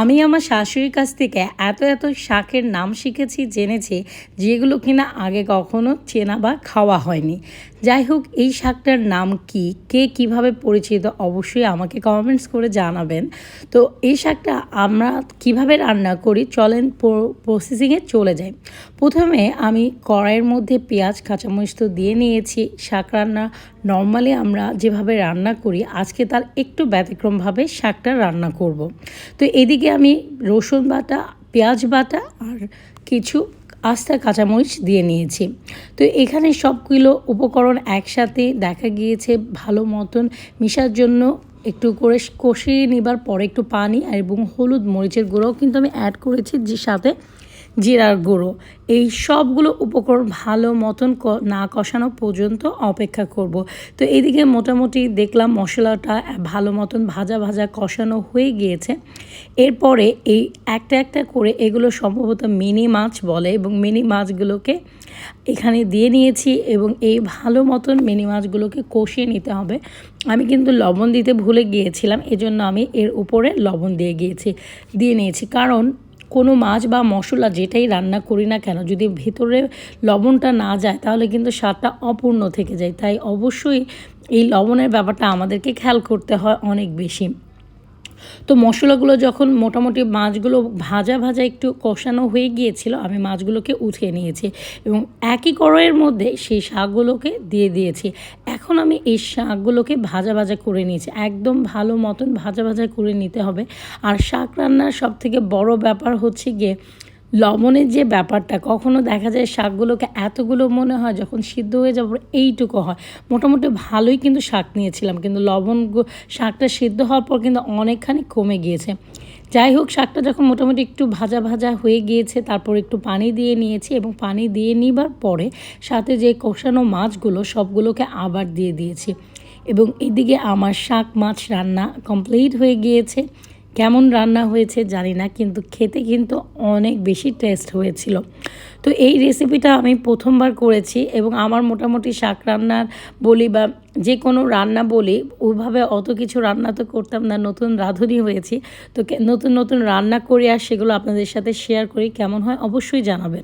আমি আমার শাশুড়ির কাছ থেকে এত এত শাকের নাম শিখেছি, জেনেছি, যেগুলো কিনা আগে কখনো চেনা বা খাওয়া হয়নি। যাই হোক, এই শাকটার নাম কি, কে কীভাবে পরিচিত, অবশ্যই আমাকে কমেন্টস করে জানাবেন। তো এই শাকটা আমরা কীভাবে রান্না করি, চলেন প্রসেসিংয়ে চলে যাই। প্রথমে আমি কড়াইয়ের মধ্যে পেঁয়াজ, কাঁচামরিচ তো দিয়ে নিয়েছি। শাক রান্না নর্মালি আমরা যেভাবে রান্না করি, আজকে তার একটু ব্যতিক্রমভাবে শাকটা রান্না করব। তো এদিকে আমি রসুন বাটা, পেঁয়াজ বাটা আর কিছু আস্তা কাঁচামরিচ দিয়ে নিয়েছি। তো এখানে সবগুলো উপকরণ একসাথে দেখা গিয়েছে ভালো মতন মিশার জন্য। একটু করে কষিয়ে নেবার পরে একটু পানি এবং হলুদ মরিচের গুঁড়োও কিন্তু আমি অ্যাড করেছি, যে সাথে জিরার গুঁড়ো। এই সবগুলো উপকরণ ভালো মতন না কষানো পর্যন্ত অপেক্ষা করব। তো এদিকে মোটামুটি দেখলাম মশলাটা ভালো মতন ভাজা ভাজা কষানো হয়ে গিয়েছে। এরপরে এই একটা একটা করে এগুলো সম্ভবত মিনি মাছ বলে এবং মিনি মাছগুলোকে এখানে দিয়ে নিয়েছি এবং এই ভালো মতন মিনি মাছগুলোকে কষিয়ে নিতে হবে। আমি কিন্তু লবণ দিতে ভুলে গিয়েছিলাম, এজন্য আমি এর উপরে লবণ দিয়ে গিয়েছি, দিয়ে নিয়েছি। কারণ কোনো মাছ বা মশলা যেটাই রান্না করি না কেন, যদি ভেতরে লবণটা না যায় তাহলে কিন্তু স্বাদটা অপূর্ণ থেকে যায়। তাই অবশ্যই এই লবণের ব্যাপারটা আমাদেরকে খেয়াল করতে হয় অনেক বেশি। তো মশলাগুলো যখন মোটামুটি মাছগুলো ভাজা ভাজা একটু কষানো হয়ে গিয়েছিল, আমি মাছগুলোকে উঠিয়ে নিয়েছি এবং একই কড়াইয়ের মধ্যে সেই শাকগুলোকে দিয়ে দিয়েছি। এখন আমি এই শাকগুলোকে ভাজা ভাজা করে নিয়েছি। একদম ভালো মতন ভাজা ভাজা করে নিতে হবে। আর শাক রান্নার সবথেকে বড় ব্যাপার হচ্ছে গিয়ে লবণের যে ব্যাপারটা, কখনো দেখা যায় শাকগুলোকে এতগুলো মনে হয় যখন সিদ্ধ হয়ে যাব এইটুকু হয়। মোটামুটি ভালোই কিন্তু শাক নিয়েছিলাম, কিন্তু লবণ শাকটা সিদ্ধ হওয়ার পর কিন্তু অনেকখানি কমে গিয়েছে। যাই হোক, শাকটা যখন মোটামুটি একটু ভাজা ভাজা হয়ে গিয়েছে, তারপর একটু পানি দিয়ে নিয়েছি এবং পানি দিয়ে নিবার পরে সাথে যে কষানো মাছগুলো, সবগুলোকে আবার দিয়ে দিয়েছি। এবং এদিকে আমার শাক মাছ রান্না কমপ্লিট হয়ে গিয়েছে। কেমন রান্না হয়েছে জানি না, কিন্তু খেতে কিন্তু অনেক বেশি টেস্ট হয়েছিল। তো এই রেসিপিটা আমি প্রথমবার করেছি এবং আমার মোটামুটি শাক রান্নার বলি বা যে কোনো রান্না বলি ওইভাবে অত কিছু রান্না তো করতাম না, নতুন রাঁধুনি হয়েছি। তো নতুন নতুন রান্না করি আর সেগুলো আপনাদের সাথে শেয়ার করি, কেমন হয় অবশ্যই জানাবেন।